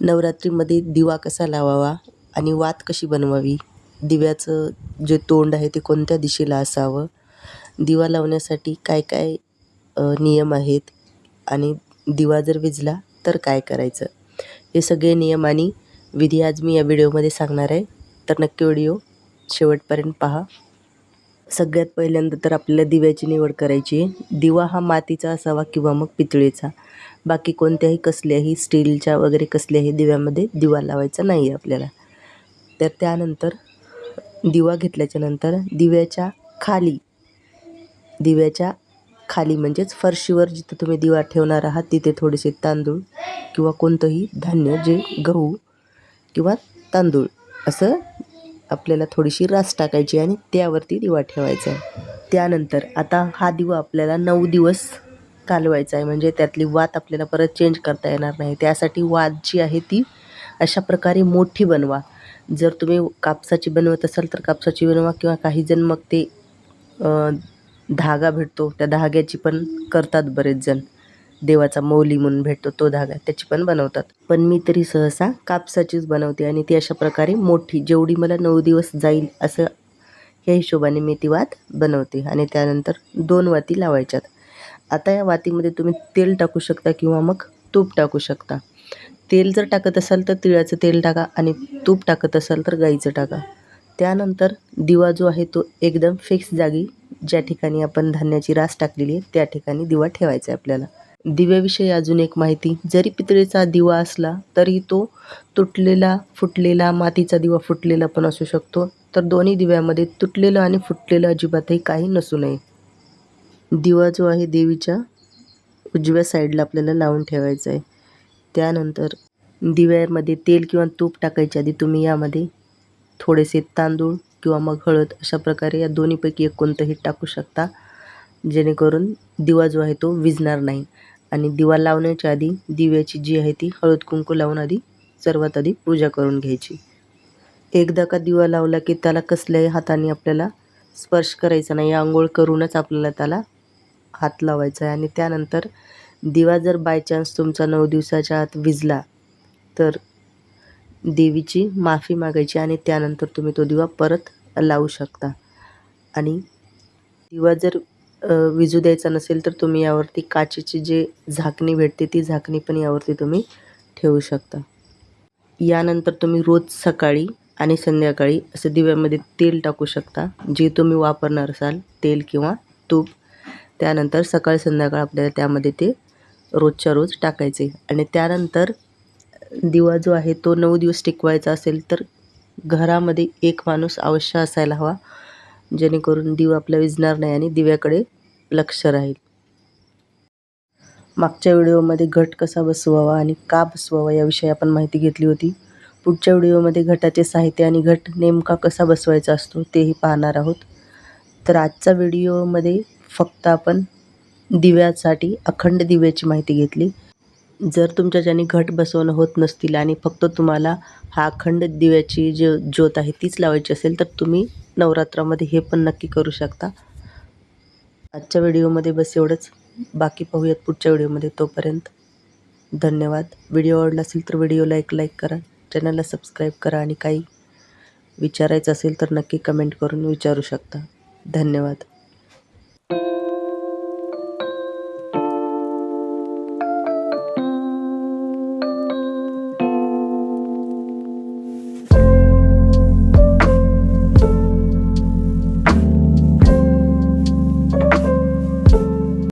नवरात्रीमध्ये दिवा कसा लावावा आणि वात कशी बनवावी? दिव्याचं जे तोंड आहे ते कोणत्या दिशेला असावं? दिवा लावण्यासाठी काय काय नियम आहेत? आणि दिवा जर विझला तर काय करायचं? हे सगळे नियम आणि विधी आज मी या व्हिडिओमध्ये सांगणार आहे. तर नक्की व्हिडिओ शेवटपर्यंत पहा. सगळ्यात पहिल्यांदा तर आपल्याला दिव्याची निवड करायची आहे. दिवा हा मातीचा असावा किंवा मग पितळेचा. बाकी कोणत्याही कसल्याही स्टीलच्या वगैरे कसल्याही दिव्यामध्ये दिवा लावायचा नाही आहे आपल्याला. तर त्यानंतर दिवा घेतल्याच्यानंतर दिव्याच्या खाली दिव्याच्या खाली म्हणजेच फरशीवर जिथं तुम्ही दिवा ठेवणार आहात तिथे थोडेसे तांदूळ किंवा कोणतंही धान्य जे गहू किंवा तांदूळ असं आपल्याला थोडीशी रास टाकायची आणि त्यावरती दिवा ठेवायचा आहे. त्यानंतर आता हा दिवा आपल्याला नऊ दिवस कालवायचा आहे. म्हणजे त्यातली वात आपल्याला परत चेंज करता येणार नाही. त्यासाठी वात जी आहे ती अशा प्रकारे मोठी बनवा. जर तुम्ही कापसाची बनवत असाल तर कापसाची बनवा किंवा काही जण मग ते धागा भेटतो. त्या धाग्याची पण करतात बरेच जण. देवाचा मौली म्हणून भेटतो तो धागा. त्याची पण बनवतात. पण मी तरी सहसा कापसाचीच बनवते आणि ती अशा प्रकारे मोठी जेवढी मला नऊ दिवस जाईल असं ह्या हिशोबाने मी ती वात बनवते. आणि त्यानंतर दोन वाती लावायच्यात. आता या वातीमध्ये तुम्ही तेल टाकू शकता किंवा मग तूप टाकू शकता. तेल जर टाकत असाल तर तिळाचं तेल टाका आणि तूप टाकत असाल तर गाईचं टाका. त्यानंतर दिवा जो आहे तो एकदम फिक्स जागी ज्या ठिकाणी आपण धान्याची रास टाकलेली आहे त्या ठिकाणी दिवा ठेवायचा आहे आपल्याला. दिव्याविषयी अजून एक माहिती जरी पितळेचा दिवा असला तरी तो तुटलेला फुटलेला मातीचा दिवा फुटलेला पण असू शकतो. तर दोन्ही दिव्यामध्ये तुटलेलं आणि फुटलेलं अजिबातही काही नसू नये. दिवा जो आहे देवीच्या उजव्या साईडला आपल्याला लावून ठेवायचा आहे. त्यानंतर दिव्यामध्ये तेल किंवा तूप टाकायच्या आधी तुम्ही यामध्ये थोडेसे तांदूळ किंवा मग हळद अशा प्रकारे या दोन्हीपैकी एक कोणतंही टाकू शकता. जेणेकरून दिवा जो आहे तो विझणार नाही. आणि दिवा लावण्याच्या आधी दिव्याची जी आहे ती हळद कुंकू लावून आधी सर्वात आधी पूजा करून घ्यायची. एकदा का दिवा लावला की त्याला कसल्याही हाताने आपल्याला स्पर्श करायचा नाही आंघोळ करूनच आपल्याला त्याला हात लावायचा आहे आणि त्यानंतर दिवा जर बाय चान्स तुमचा नऊ दिवसाच्या आत विजला तर देवीची माफी मागायची आणि त्यानंतर तुम्ही तो दिवा परत लावू शकता. आणि दिवा जर विजू द्यायचा नसेल तर तुम्ही यावरती काचेची जे झाकणी भेटते ती झाकणी पण यावरती तुम्ही ठेवू शकता. यानंतर तुम्ही रोज सकाळी आणि संध्याकाळी असं दिव्यामध्ये तेल टाकू शकता जे तुम्ही वापरणार असाल तेल किंवा तूप. त्यानंतर सकाळ संध्याकाळ आपल्याला त्यामध्ये ते रोजच्या रोज टाकायचे. आणि त्यानंतर दिवा जो आहे तो नऊ दिवस टिकवायचा असेल तर घरामध्ये एक माणूस अवश्य असायला हवा जेणेकरून दिवा आपला विजणार नाही आणि दिव्याकडे लक्ष राहील. मागच्या व्हिडिओमध्ये घट कसा बसवावा आणि का बसवावा याविषयी आपण माहिती घेतली होती. पुढच्या व्हिडिओमध्ये घटाचे साहित्य आणि घट नेमका कसा बसवायचा असतो तेही पाहणार आहोत. तर आजच्या व्हिडिओमध्ये फक्त आपण दिव्यासाठी अखंड दिव्याची माहिती घेतली. जर तुमच्याच्याने घट बसवणं होत नसतील आणि फक्त तुम्हाला हा अखंड दिव्याची जे ज्योत आहे तीच लावायची असेल तर तुम्ही नवरात्रामध्ये हे पण नक्की करू शकता. आजच्या व्हिडिओमध्ये बस एवढंच. बाकी पाहूयात पुढच्या व्हिडिओमध्ये तोपर्यंत. धन्यवाद. व्हिडिओ आवडला असेल तर व्हिडिओला एक लाईक करा. चॅनलला सबस्क्राईब करा आणि काही विचारायचं असेल तर नक्की कमेंट करून विचारू शकता. धन्यवाद.